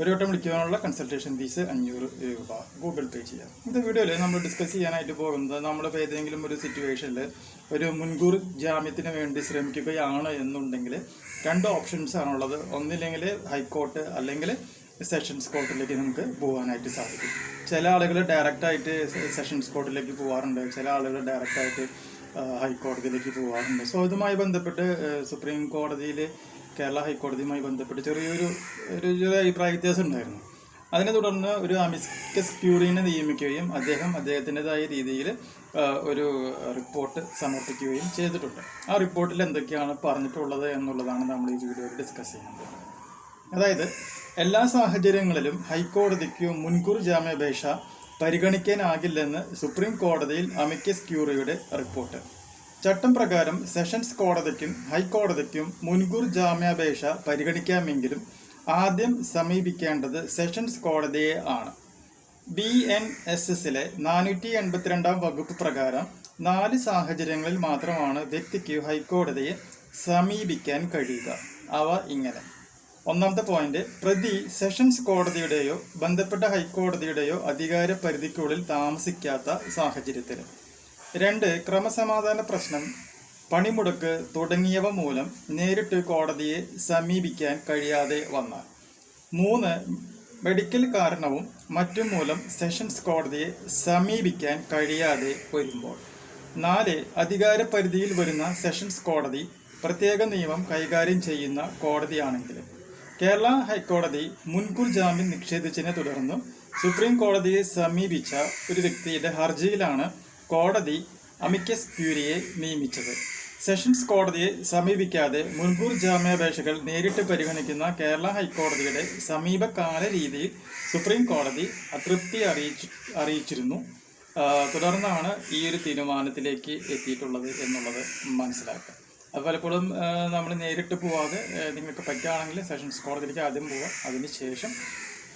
ഒരു വട്ടം വിളിക്കാനുള്ള കൺസൾട്ടേഷൻ ഫീസ് അഞ്ഞൂറ് രൂപ. ഗൂഗിൾ പേ ചെയ്യാം. ഇത് വീഡിയോയിൽ നമ്മൾ ഡിസ്കസ് ചെയ്യാനായിട്ട് പോകുന്നത് നമ്മളിപ്പോൾ ഏതെങ്കിലും ഒരു സിറ്റുവേഷനിൽ ഒരു മുൻകൂർ ജാമ്യത്തിന് വേണ്ടി ശ്രമിക്കുകയാണ് എന്നുണ്ടെങ്കിൽ രണ്ട് ഓപ്ഷൻസ് ആണുള്ളത്. ഒന്നില്ലെങ്കിൽ ഹൈക്കോർട്ട് അല്ലെങ്കിൽ സെഷൻസ് കോർട്ടിലേക്ക് നമുക്ക് പോകാനായിട്ട് സാധിക്കും. ചില ആളുകൾ ഡയറക്റ്റായിട്ട് സെഷൻസ് കോർട്ടിലേക്ക് പോകാറുണ്ട് ചില ആളുകൾ ഡയറക്റ്റായിട്ട് ഹൈക്കോടതിയിലേക്ക് പോകാറുണ്ട് സോ ഇതുമായി ബന്ധപ്പെട്ട് സുപ്രീം കോടതിയിൽ കേരള ഹൈക്കോടതിയുമായി ബന്ധപ്പെട്ട് ചെറിയൊരു ഒരു ചെറിയ അഭിപ്രായ വ്യത്യാസം ഉണ്ടായിരുന്നു. അതിനെ തുടർന്ന് ഒരു അമിസ്കസ് ക്യൂറിനെ നിയമിക്കുകയും അദ്ദേഹം അദ്ദേഹത്തിന്റെതായ രീതിയിൽ ഒരു റിപ്പോർട്ട് സമർപ്പിക്കുകയും ചെയ്തിട്ടുണ്ട്. ആ റിപ്പോർട്ടിൽ എന്തൊക്കെയാണ് പറഞ്ഞിട്ടുള്ളത് എന്നുള്ളതാണ് നമ്മൾ ഈ വീഡിയോയിൽ ഡിസ്കസ് ചെയ്യുന്നത്. അതായത് എല്ലാ സാഹചര്യങ്ങളിലും ഹൈക്കോടതിക്ക് മുൻകൂർ ജാമ്യാപേക്ഷ പരിഗണിക്കാനാകില്ലെന്ന് സുപ്രീം കോടതിയിൽ അമിക്കസ് ക്യൂറിയുടെ റിപ്പോർട്ട്. ചട്ടം പ്രകാരം സെഷൻസ് കോടതിക്കും ഹൈക്കോടതിക്കും മുൻകൂർ ജാമ്യാപേക്ഷ പരിഗണിക്കാമെങ്കിലും ആദ്യം സമീപിക്കേണ്ടത് സെഷൻസ് കോടതിയെ ആണ്. ബി എൻ എസ് എസിലെ നാനൂറ്റി എൺപത്തിരണ്ടാം വകുപ്പ് പ്രകാരം നാല് സാഹചര്യങ്ങളിൽ മാത്രമാണ് വ്യക്തിക്ക് ഹൈക്കോടതിയെ സമീപിക്കാൻ കഴിയുക. അവ ഇങ്ങനെ. ഒന്നാമത്തെ പോയിന്റ് പ്രതി സെഷൻസ് കോടതിയുടെയോ ബന്ധപ്പെട്ട ഹൈക്കോടതിയുടെയോ അധികാര പരിധിക്കുള്ളിൽ താമസിക്കാത്ത സാഹചര്യത്തിൽ. രണ്ട് ക്രമസമാധാന പ്രശ്നം പണിമുടക്ക് തുടങ്ങിയവ മൂലം നേരിട്ട് കോടതിയെ സമീപിക്കാൻ കഴിയാതെ വന്ന മൂന്ന് മെഡിക്കൽ കാരണവും മറ്റും മൂലം സെഷൻസ് കോടതിയെ സമീപിക്കാൻ കഴിയാതെ വരുമ്പോൾ. നാല് അധികാര പരിധിയിൽ വരുന്ന സെഷൻസ് കോടതി പ്രത്യേക നിയമം കൈകാര്യം ചെയ്യുന്ന കോടതിയാണെങ്കിൽ കേരള ഹൈക്കോടതി മുൻകൂർ ജാമ്യം നിഷേധിച്ചതിനെ തുടർന്ന് സുപ്രീം കോടതിയെ സമീപിച്ച ഒരു വ്യക്തിയുടെ ഹർജിയിലാണ് കോടതി അമിക്കസ് ക്യൂരിയെ നിയമിച്ചത്. സെഷൻസ് കോടതിയെ സമീപിക്കാതെ മുൻകൂർ ജാമ്യാപേക്ഷകൾ നേരിട്ട് പരിഗണിക്കുന്ന കേരള ഹൈക്കോടതിയുടെ സമീപകാല രീതിയിൽ സുപ്രീം കോടതി അതൃപ്തി അറിയിച്ചു അറിയിച്ചിരുന്നു. തുടർന്നാണ് ഈ ഒരു തീരുമാനത്തിലേക്ക് എത്തിയിട്ടുള്ളത് എന്നുള്ളത് മനസ്സിലാക്കുക. അത് പലപ്പോഴും നമ്മൾ നേരിട്ട് പോവാതെ നിങ്ങൾക്ക് പറ്റുകയാണെങ്കിൽ സെഷൻസ് കോടതിയിലേക്ക് ആദ്യം പോവുക അതിനുശേഷം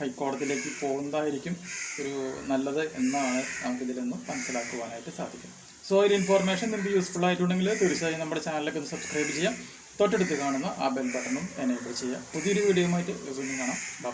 ഹൈക്കോടതിയിലേക്ക് പോകുന്നതായിരിക്കും ഒരു നല്ലത് എന്നാണ് നമുക്കിതിൽ നിന്നും മനസ്സിലാക്കുവാനായിട്ട് സാധിക്കും സോ ഒരു ഇൻഫോർമേഷൻ നിങ്ങൾക്ക് യൂസ്ഫുൾ ആയിട്ടുണ്ടെങ്കിൽ തീർച്ചയായും നമ്മുടെ ചാനലൊക്കെ ഒന്ന് സബ്സ്ക്രൈബ് ചെയ്യാം. തൊട്ടടുത്ത് കാണുന്ന ആ ബെൽ ബട്ടണും എനേബിൾ ചെയ്യാം പുതിയൊരു വീഡിയോയുമായിട്ട് വീണ്ടും കാണാം. ബൈ